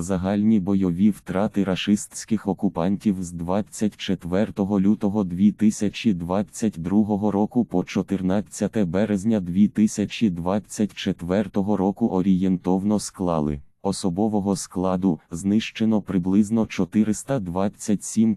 Загальні бойові втрати рашистських окупантів з 24 лютого 2022 року по 14 березня 2024 року орієнтовно склали. Особового складу знищено приблизно 427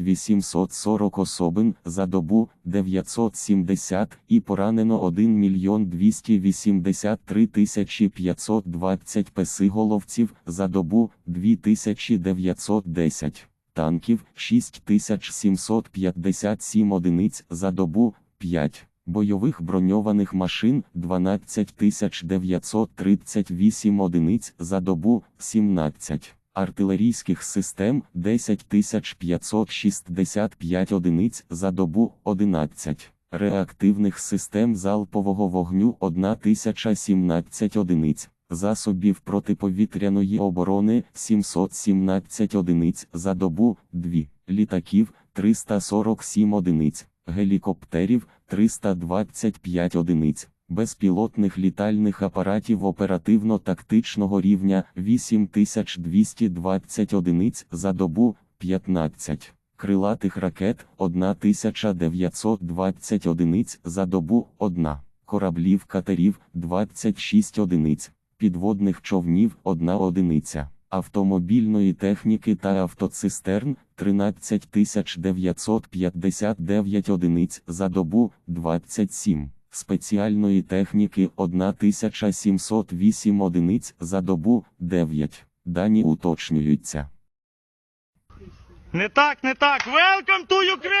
840 особин за добу 970 і поранено 1 мільйон 283 520 песиголовців за добу 2910 танків 6757 одиниць за добу 5 бойових броньованих машин 12938 одиниць за добу 17 артилерійських систем 10565 одиниць за добу 11 реактивних систем залпового вогню 1017 одиниць. Засобів протиповітряної оборони 717 одиниць за добу 2 літаків 347 одиниць. Гелікоптерів 325 одиниць, безпілотних літальних апаратів оперативно-тактичного рівня 8220 одиниць за добу 15, крилатих ракет 1920 одиниць за добу 1, кораблів катерів 26 одиниць, підводних човнів 1 одиниця автомобільної техніки та автоцистерн 13 959 одиниць за добу 27, спеціальної техніки 1708 одиниць за добу 9. Дані уточнюються. Не так, не так. Welcome to Ukraine!